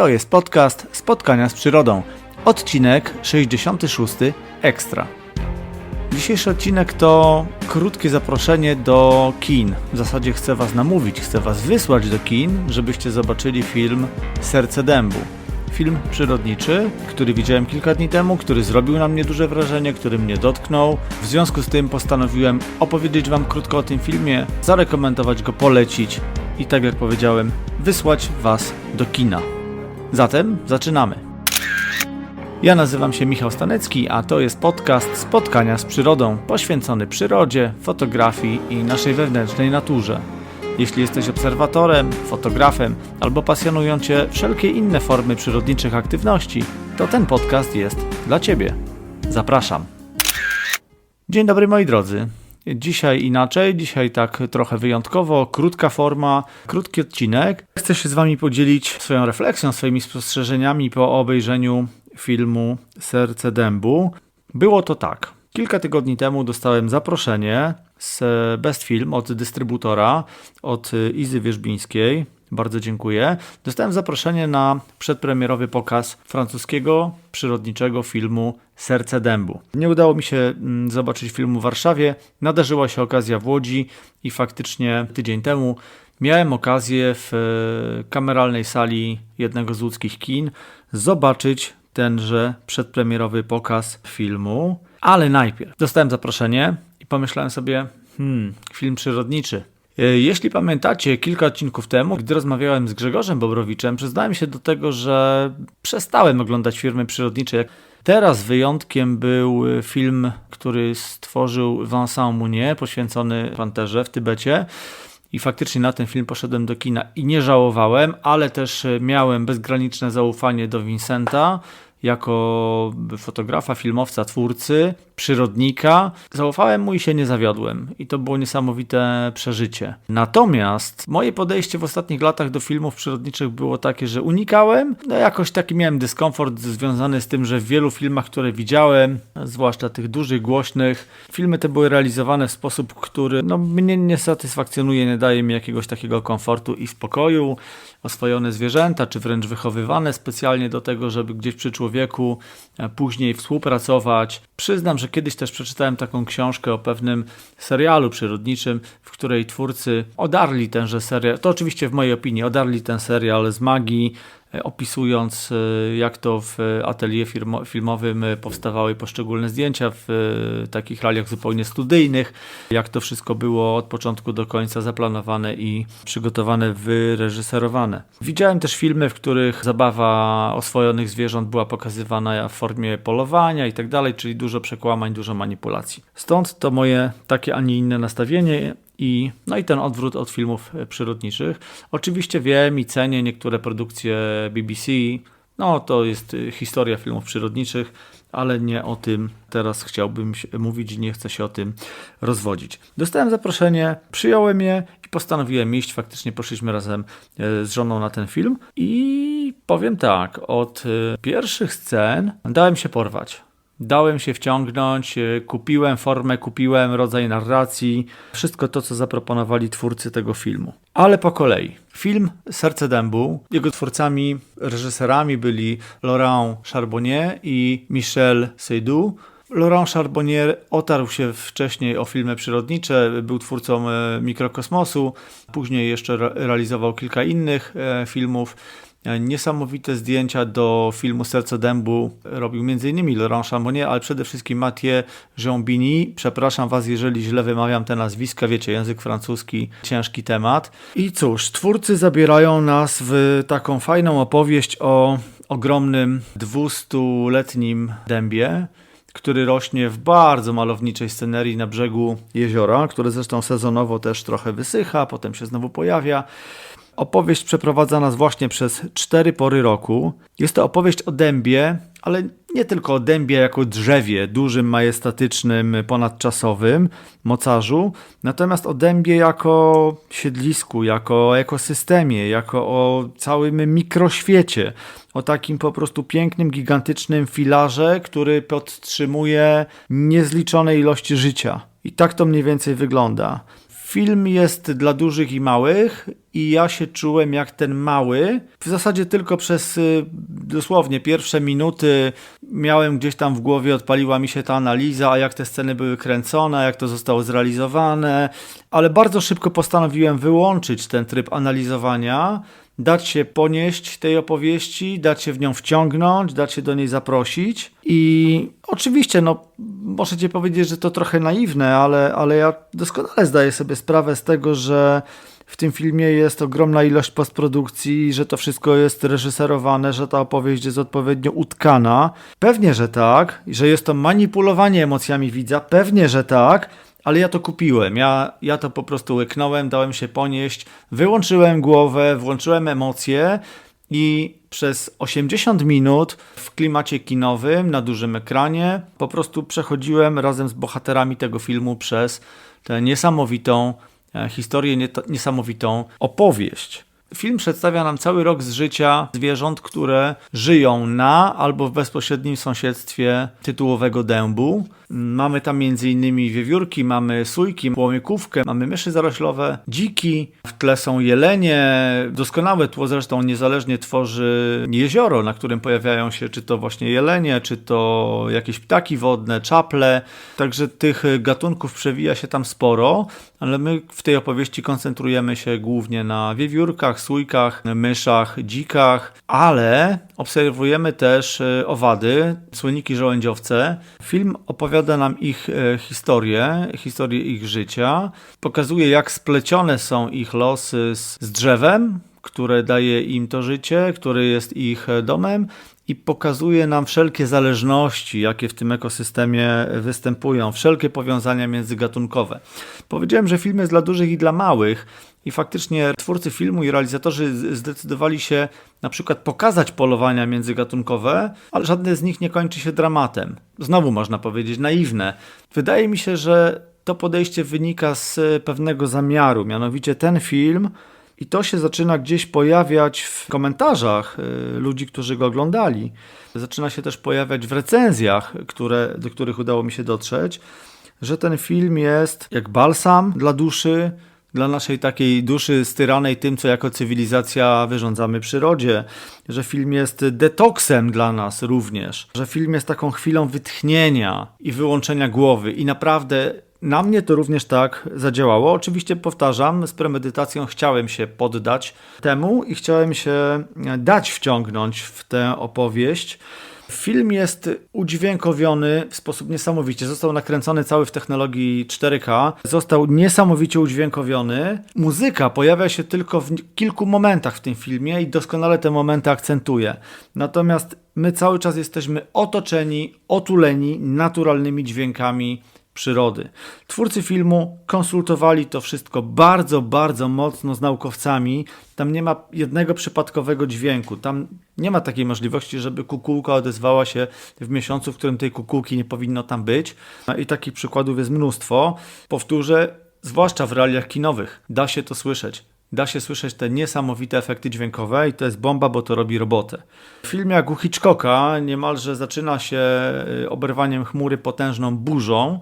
To jest podcast Spotkania z Przyrodą. Odcinek 66 Ekstra. Dzisiejszy odcinek to krótkie zaproszenie do kin. W zasadzie chcę Was namówić, chcę Was wysłać do kin, żebyście zobaczyli film Serce Dębu. Film przyrodniczy, który widziałem kilka dni temu, który zrobił na mnie duże wrażenie, który mnie dotknął. W związku z tym postanowiłem opowiedzieć Wam krótko o tym filmie, zarekomendować go, polecić i tak jak powiedziałem, wysłać Was do kina. Zatem zaczynamy. Ja nazywam się Michał Stanecki, a to jest podcast Spotkania z Przyrodą, poświęcony przyrodzie, fotografii i naszej wewnętrznej naturze. Jeśli jesteś obserwatorem, fotografem albo pasjonują Cię wszelkie inne formy przyrodniczych aktywności, to ten podcast jest dla Ciebie. Zapraszam. Dzień dobry moi drodzy. Dzisiaj inaczej, dzisiaj tak trochę wyjątkowo, krótka forma, krótki odcinek. Chcę się z Wami podzielić swoją refleksją, swoimi spostrzeżeniami po obejrzeniu filmu Serce Dębu. Było to tak. Kilka tygodni temu dostałem zaproszenie z Best Film od dystrybutora, od Izy Wierzbińskiej. Bardzo dziękuję. Dostałem zaproszenie na przedpremierowy pokaz francuskiego przyrodniczego filmu Serce Dębu. Nie udało mi się mm, zobaczyć filmu w Warszawie. Nadarzyła się okazja w Łodzi i faktycznie tydzień temu miałem okazję w e, kameralnej sali jednego z łódzkich kin zobaczyć tenże przedpremierowy pokaz filmu. Ale najpierw dostałem zaproszenie i pomyślałem sobie, hmm, film przyrodniczy. E, Jeśli pamiętacie, kilka odcinków temu, gdy rozmawiałem z Grzegorzem Bobrowiczem, przyznałem się do tego, że przestałem oglądać filmy przyrodnicze. Teraz wyjątkiem był film, który stworzył Vincent Mounier, poświęcony panterze w Tybecie. I faktycznie na ten film poszedłem do kina i nie żałowałem, ale też miałem bezgraniczne zaufanie do Vincenta jako fotografa, filmowca, twórcy, przyrodnika. Zaufałem mu i się nie zawiodłem. I to było niesamowite przeżycie. Natomiast moje podejście w ostatnich latach do filmów przyrodniczych było takie, że unikałem. No jakoś taki miałem dyskomfort związany z tym, że w wielu filmach, które widziałem, zwłaszcza tych dużych, głośnych, filmy te były realizowane w sposób, który no, mnie nie satysfakcjonuje, nie daje mi jakiegoś takiego komfortu i spokoju. Oswojone zwierzęta, czy wręcz wychowywane specjalnie do tego, żeby gdzieś przy później współpracować. Przyznam, że kiedyś też przeczytałem taką książkę o pewnym serialu przyrodniczym, w której twórcy odarli tenże serial. To oczywiście w mojej opinii odarli ten serial z magii, opisując jak to w atelier filmowym powstawały poszczególne zdjęcia w takich realiach zupełnie studyjnych, jak to wszystko było od początku do końca zaplanowane i przygotowane, wyreżyserowane. Widziałem też filmy, w których zabawa oswojonych zwierząt była pokazywana w formie polowania i tak dalej, czyli dużo przekłamań, dużo manipulacji. Stąd to moje takie, a nie inne nastawienie i, no i ten odwrót od filmów przyrodniczych. Oczywiście wiem i cenię niektóre produkcje BBC. No to jest historia filmów przyrodniczych, ale nie o tym teraz chciałbym mówić i nie chcę się o tym rozwodzić. Dostałem zaproszenie, przyjąłem je i postanowiłem iść. Faktycznie poszliśmy razem z żoną na ten film i powiem tak, od pierwszych scen dałem się porwać. Dałem się wciągnąć, kupiłem formę, kupiłem rodzaj narracji, wszystko to, co zaproponowali twórcy tego filmu. Ale po kolei. Film Serce Dębu, jego twórcami, reżyserami byli Laurent Charbonnier i Michel Seydoux. Laurent Charbonnier otarł się wcześniej o filmy przyrodnicze, był twórcą Mikrokosmosu, później jeszcze realizował kilka innych filmów. Niesamowite zdjęcia do filmu Serce Dębu robił m.in. Laurent Charbonnier, ale przede wszystkim Mathieu Jeanbini. Przepraszam Was, jeżeli źle wymawiam te nazwiska, wiecie, język francuski, ciężki temat. I cóż, twórcy zabierają nas w taką fajną opowieść o ogromnym 200-letnim dębie, który rośnie w bardzo malowniczej scenerii na brzegu jeziora, które zresztą sezonowo też trochę wysycha, potem się znowu pojawia. Opowieść przeprowadza nas właśnie przez cztery pory roku. Jest to opowieść o dębie, ale nie tylko o dębie jako drzewie, dużym, majestatycznym, ponadczasowym, mocarzu, natomiast o dębie jako siedlisku, jako ekosystemie, jako o całym mikroświecie, o takim po prostu pięknym, gigantycznym filarze, który podtrzymuje niezliczone ilości życia. I tak to mniej więcej wygląda. Film jest dla dużych i małych i ja się czułem jak ten mały. W zasadzie tylko przez y, dosłownie pierwsze minuty miałem gdzieś tam w głowie, odpaliła mi się ta analiza, jak te sceny były kręcone, jak to zostało zrealizowane, ale bardzo szybko postanowiłem wyłączyć ten tryb analizowania dać się ponieść tej opowieści, dać się w nią wciągnąć, dać się do niej zaprosić. I oczywiście, no, możecie powiedzieć, że to trochę naiwne, ale, ale ja doskonale zdaję sobie sprawę z tego, że w tym filmie jest ogromna ilość postprodukcji, że to wszystko jest reżyserowane, że ta opowieść jest odpowiednio utkana. Pewnie, że tak, że jest to manipulowanie emocjami widza, pewnie, że tak ale ja to kupiłem. Ja, ja to po prostu łyknąłem, dałem się ponieść, wyłączyłem głowę, włączyłem emocje i przez 80 minut w klimacie kinowym na dużym ekranie po prostu przechodziłem razem z bohaterami tego filmu przez tę niesamowitą e, historię, niesamowitą opowieść. Film przedstawia nam cały rok z życia zwierząt, które żyją na albo w bezpośrednim sąsiedztwie tytułowego dębu. Mamy tam m.in. wiewiórki, mamy sójki, płomykówkę, mamy myszy zaroślowe, dziki, w tle są jelenie. Doskonałe tło zresztą niezależnie tworzy jezioro, na którym pojawiają się czy to właśnie jelenie, czy to jakieś ptaki wodne, czaple. Także tych gatunków przewija się tam sporo, ale my w tej opowieści koncentrujemy się głównie na wiewiórkach, sójkach, myszach, dzikach, ale obserwujemy też e, owady, słoniki żołędziowce. Film opowiada nam ich e, historię, historię ich życia, pokazuje jak splecione są ich losy z, z drzewem, które daje im to życie, które jest ich domem i pokazuje nam wszelkie zależności, jakie w tym ekosystemie występują, wszelkie powiązania międzygatunkowe. Powiedziałem, że film jest dla dużych i dla małych. I faktycznie twórcy filmu i realizatorzy zdecydowali się na przykład pokazać polowania międzygatunkowe, ale żadne z nich nie kończy się dramatem. Znowu można powiedzieć naiwne. Wydaje mi się, że to podejście wynika z pewnego zamiaru, mianowicie ten film i to się zaczyna gdzieś pojawiać w komentarzach y, ludzi, którzy go oglądali. Zaczyna się też pojawiać w recenzjach, które, do których udało mi się dotrzeć, że ten film jest jak balsam dla duszy, dla naszej takiej duszy styranej tym, co jako cywilizacja wyrządzamy przyrodzie, że film jest detoksem dla nas również, że film jest taką chwilą wytchnienia i wyłączenia głowy i naprawdę na mnie to również tak zadziałało. Oczywiście powtarzam, z premedytacją chciałem się poddać temu i chciałem się dać wciągnąć w tę opowieść. Film jest udźwiękowiony w sposób niesamowicie. Został nakręcony cały w technologii 4K. Został niesamowicie udźwiękowiony. Muzyka pojawia się tylko w kilku momentach w tym filmie i doskonale te momenty akcentuje. Natomiast my cały czas jesteśmy otoczeni, otuleni naturalnymi dźwiękami przyrody. Twórcy filmu konsultowali to wszystko bardzo, bardzo mocno z naukowcami. Tam nie ma jednego przypadkowego dźwięku. Tam nie ma takiej możliwości, żeby kukułka odezwała się w miesiącu, w którym tej kukułki nie powinno tam być. No I takich przykładów jest mnóstwo. Powtórzę, zwłaszcza w realiach kinowych, da się to słyszeć. Da się słyszeć te niesamowite efekty dźwiękowe i to jest bomba, bo to robi robotę. Film jak u Hitchcocka niemalże zaczyna się y, oberwaniem chmury potężną burzą,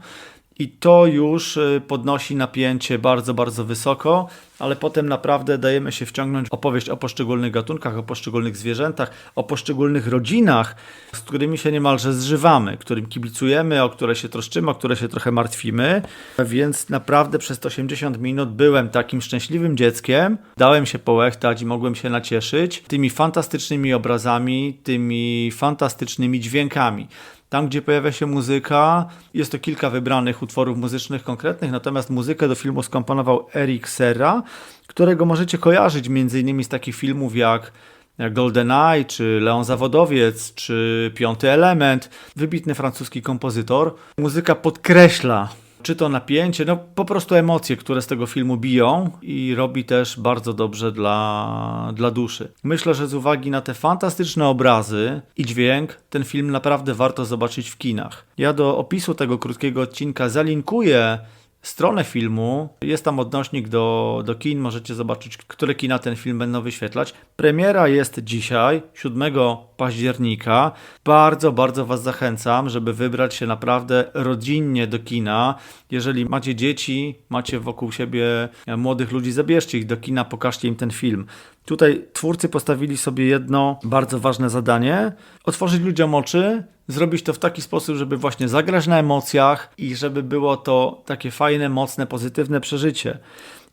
i to już y, podnosi napięcie bardzo, bardzo wysoko, ale potem naprawdę dajemy się wciągnąć opowieść o poszczególnych gatunkach, o poszczególnych zwierzętach, o poszczególnych rodzinach, z którymi się niemalże zżywamy, którym kibicujemy, o które się troszczymy, o które się trochę martwimy. Więc naprawdę przez 80 minut byłem takim szczęśliwym dzieckiem, dałem się połechtać i mogłem się nacieszyć tymi fantastycznymi obrazami, tymi fantastycznymi dźwiękami. Tam, gdzie pojawia się muzyka, jest to kilka wybranych utworów muzycznych konkretnych, natomiast muzykę do filmu skomponował Eric Serra, którego możecie kojarzyć m.in. z takich filmów jak jak GoldenEye, czy Leon Zawodowiec, czy Piąty Element, wybitny francuski kompozytor. Muzyka podkreśla czy to napięcie, no po prostu emocje, które z tego filmu biją i robi też bardzo dobrze dla, dla duszy. Myślę, że z uwagi na te fantastyczne obrazy i dźwięk, ten film naprawdę warto zobaczyć w kinach. Ja do opisu tego krótkiego odcinka zalinkuję stronę filmu. Jest tam odnośnik do, do kin, możecie zobaczyć, które kina ten film będą wyświetlać. Premiera jest dzisiaj, 7 października. Bardzo, bardzo Was zachęcam, żeby wybrać się naprawdę rodzinnie do kina. Jeżeli macie dzieci, macie wokół siebie młodych ludzi, zabierzcie ich do kina, pokażcie im ten film. Tutaj twórcy postawili sobie jedno bardzo ważne zadanie: otworzyć ludziom oczy, zrobić to w taki sposób, żeby właśnie zagrać na emocjach i żeby było to takie fajne, mocne, pozytywne przeżycie.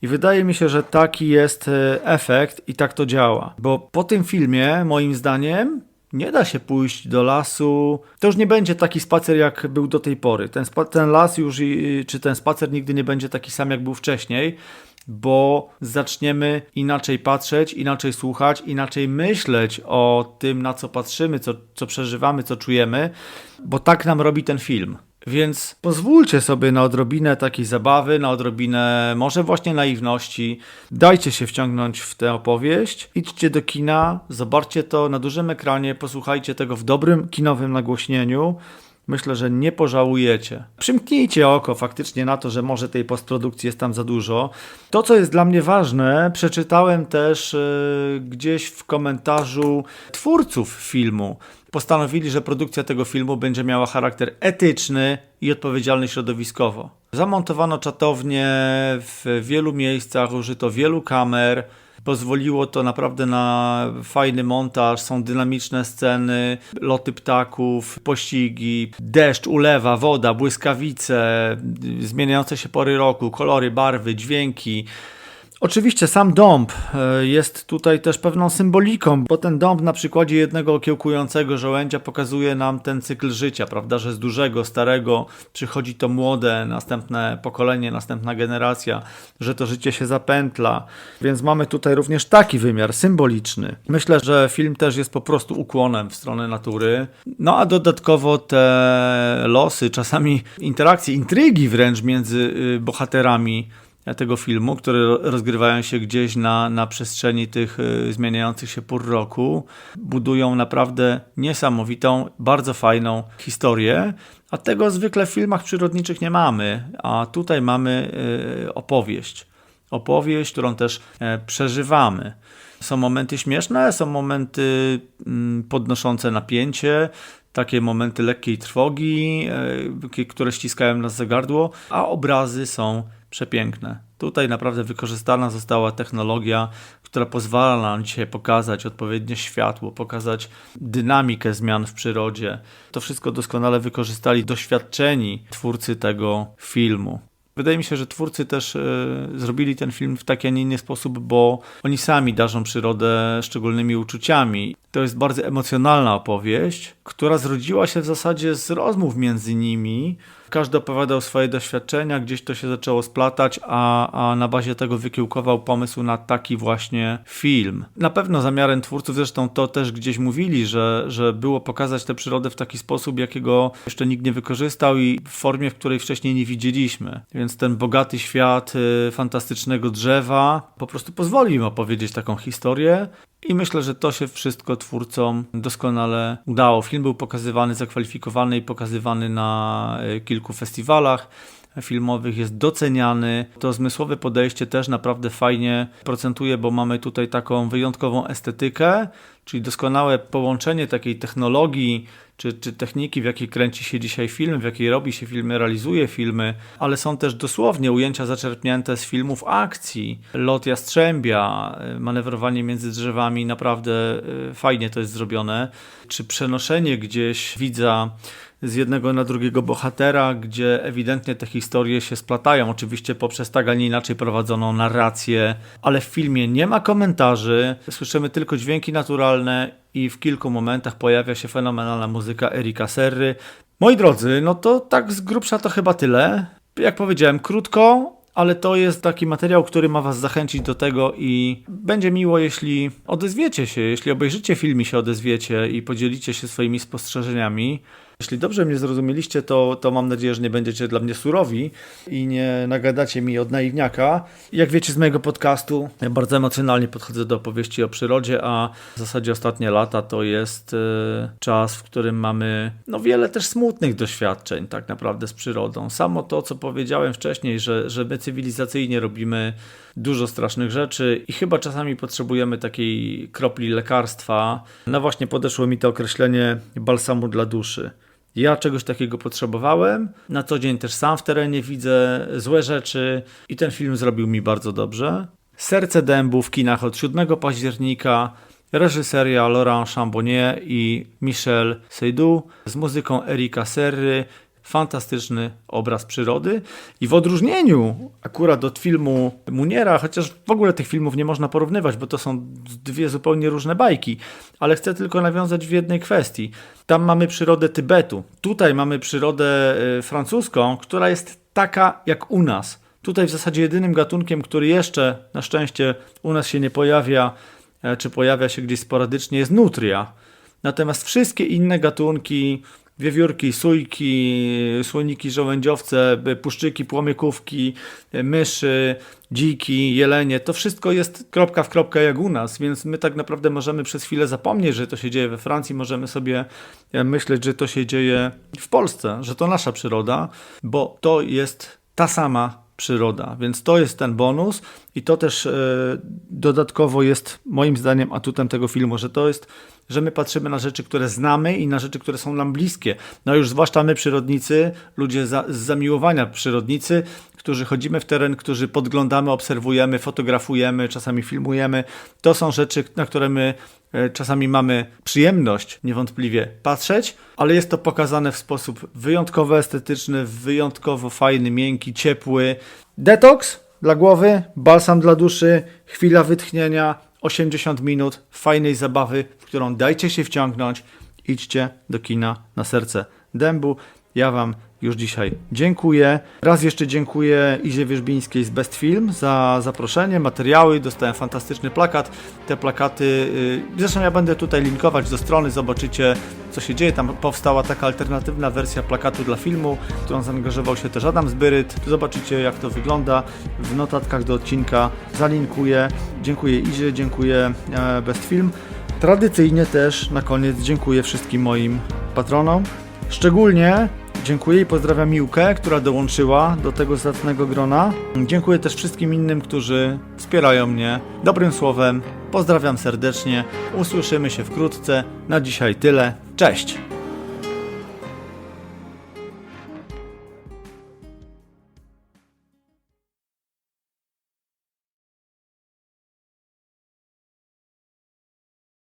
I wydaje mi się, że taki jest e, efekt i tak to działa. Bo po tym filmie, moim zdaniem, nie da się pójść do lasu. To już nie będzie taki spacer, jak był do tej pory. Ten, ten las już, czy ten spacer nigdy nie będzie taki sam, jak był wcześniej bo zaczniemy inaczej patrzeć, inaczej słuchać, inaczej myśleć o tym, na co patrzymy, co, co przeżywamy, co czujemy, bo tak nam robi ten film. Więc pozwólcie sobie na odrobinę takiej zabawy, na odrobinę może właśnie naiwności. Dajcie się wciągnąć w tę opowieść, idźcie do kina, zobaczcie to na dużym ekranie, posłuchajcie tego w dobrym kinowym nagłośnieniu. Myślę, że nie pożałujecie. Przymknijcie oko faktycznie na to, że może tej postprodukcji jest tam za dużo. To, co jest dla mnie ważne, przeczytałem też yy, gdzieś w komentarzu twórców filmu. Postanowili, że produkcja tego filmu będzie miała charakter etyczny i odpowiedzialny środowiskowo. Zamontowano czatownie w wielu miejscach, użyto wielu kamer. Pozwoliło to naprawdę na fajny montaż, są dynamiczne sceny, loty ptaków, pościgi, deszcz, ulewa, woda, błyskawice, zmieniające się pory roku, kolory, barwy, dźwięki. Oczywiście sam dąb e, jest tutaj też pewną symboliką, bo ten dąb na przykładzie jednego kiełkującego żołędzia pokazuje nam ten cykl życia, prawda, że z dużego, starego przychodzi to młode, następne pokolenie, następna generacja, że to życie się zapętla, więc mamy tutaj również taki wymiar symboliczny. Myślę, że film też jest po prostu ukłonem w stronę natury, no a dodatkowo te losy, czasami interakcje, intrygi wręcz między y, bohaterami tego filmu, które rozgrywają się gdzieś na, na przestrzeni tych y, zmieniających się pór roku, budują naprawdę niesamowitą, bardzo fajną historię. A tego zwykle w filmach przyrodniczych nie mamy, a tutaj mamy y, opowieść. Opowieść, którą też e, przeżywamy. Są momenty śmieszne, są momenty mm, podnoszące napięcie, takie momenty lekkiej trwogi, e, które ściskają nas za gardło, a obrazy są przepiękne. Tutaj naprawdę wykorzystana została technologia, która pozwala nam dzisiaj pokazać odpowiednie światło, pokazać dynamikę zmian w przyrodzie. To wszystko doskonale wykorzystali doświadczeni twórcy tego filmu. Wydaje mi się, że twórcy też y, zrobili ten film w taki, a nie inny sposób, bo oni sami darzą przyrodę szczególnymi uczuciami. To jest bardzo emocjonalna opowieść, która zrodziła się w zasadzie z rozmów między nimi, każdy opowiadał swoje doświadczenia, gdzieś to się zaczęło splatać, a, a na bazie tego wykiełkował pomysł na taki właśnie film. Na pewno zamiarem twórców, zresztą to też gdzieś mówili, że, że było pokazać tę przyrodę w taki sposób, jakiego jeszcze nikt nie wykorzystał i w formie, w której wcześniej nie widzieliśmy. Więc ten bogaty świat y, fantastycznego drzewa po prostu pozwolił im opowiedzieć taką historię i myślę, że to się wszystko twórcom doskonale udało. Film był pokazywany, zakwalifikowany i pokazywany na e, kilku festiwalach filmowych, jest doceniany. To zmysłowe podejście też naprawdę fajnie procentuje, bo mamy tutaj taką wyjątkową estetykę, czyli doskonałe połączenie takiej technologii czy, czy techniki, w jakiej kręci się dzisiaj film, w jakiej robi się filmy, realizuje filmy, ale są też dosłownie ujęcia zaczerpnięte z filmów akcji. Lot jastrzębia, manewrowanie między drzewami, naprawdę e, fajnie to jest zrobione. Czy przenoszenie gdzieś widza z jednego na drugiego bohatera, gdzie ewidentnie te historie się splatają, oczywiście poprzez tak, a nie inaczej prowadzoną narrację, ale w filmie nie ma komentarzy, słyszymy tylko dźwięki naturalne i w kilku momentach pojawia się fenomenalna muzyka Erika Serry. Moi drodzy, no to tak z grubsza to chyba tyle. Jak powiedziałem, krótko, ale to jest taki materiał, który ma Was zachęcić do tego i będzie miło, jeśli odezwiecie się, jeśli obejrzycie film i się odezwiecie i podzielicie się swoimi spostrzeżeniami. Jeśli dobrze mnie zrozumieliście, to, to mam nadzieję, że nie będziecie dla mnie surowi i nie nagadacie mi od naiwniaka. Jak wiecie z mojego podcastu, ja bardzo emocjonalnie podchodzę do opowieści o przyrodzie, a w zasadzie ostatnie lata to jest e, czas, w którym mamy no, wiele też smutnych doświadczeń tak naprawdę z przyrodą. Samo to, co powiedziałem wcześniej, że, że my cywilizacyjnie robimy dużo strasznych rzeczy i chyba czasami potrzebujemy takiej kropli lekarstwa. No właśnie podeszło mi to określenie balsamu dla duszy. Ja czegoś takiego potrzebowałem. Na co dzień też sam w terenie widzę złe rzeczy i ten film zrobił mi bardzo dobrze. Serce dębu w kinach od 7 października. Reżyseria Laurent Chambonnier i Michel Seydoux z muzyką Erika Serry. Fantastyczny obraz przyrody i w odróżnieniu akurat od filmu Muniera, chociaż w ogóle tych filmów nie można porównywać, bo to są dwie zupełnie różne bajki, ale chcę tylko nawiązać w jednej kwestii. Tam mamy przyrodę Tybetu, tutaj mamy przyrodę y, francuską, która jest taka jak u nas. Tutaj w zasadzie jedynym gatunkiem, który jeszcze na szczęście u nas się nie pojawia, e, czy pojawia się gdzieś sporadycznie, jest nutria. Natomiast wszystkie inne gatunki, wiewiórki, sójki, słoniki, żołędziowce, puszczyki, płomykówki, myszy, dziki, jelenie, to wszystko jest kropka w kropkę jak u nas, więc my tak naprawdę możemy przez chwilę zapomnieć, że to się dzieje we Francji, możemy sobie e, myśleć, że to się dzieje w Polsce, że to nasza przyroda, bo to jest ta sama przyroda. Więc to jest ten bonus i to też e, dodatkowo jest moim zdaniem atutem tego filmu, że to jest, że my patrzymy na rzeczy, które znamy i na rzeczy, które są nam bliskie. No już zwłaszcza my przyrodnicy, ludzie za, z zamiłowania przyrodnicy, którzy chodzimy w teren, którzy podglądamy, obserwujemy, fotografujemy, czasami filmujemy. To są rzeczy, na które my e, czasami mamy przyjemność niewątpliwie patrzeć, ale jest to pokazane w sposób wyjątkowo estetyczny, wyjątkowo fajny, miękki, ciepły. Detoks dla głowy, balsam dla duszy, chwila wytchnienia, 80 minut fajnej zabawy, w którą dajcie się wciągnąć. Idźcie do kina na serce dębu. Ja Wam już dzisiaj dziękuję. Raz jeszcze dziękuję Izie Wierzbińskiej z Best Film za zaproszenie, materiały. Dostałem fantastyczny plakat. Te plakaty, yy, zresztą ja będę tutaj linkować do strony, zobaczycie co się dzieje. Tam powstała taka alternatywna wersja plakatu dla filmu, w którą zaangażował się też Adam Zbyryt. Zobaczycie jak to wygląda. W notatkach do odcinka zalinkuję. Dziękuję Izie, dziękuję e, Best Film. Tradycyjnie też na koniec dziękuję wszystkim moim patronom. Szczególnie dziękuję i pozdrawiam Miłkę, która dołączyła do tego zacnego grona. Dziękuję też wszystkim innym, którzy wspierają mnie dobrym słowem. Pozdrawiam serdecznie. Usłyszymy się wkrótce. Na dzisiaj tyle. Cześć!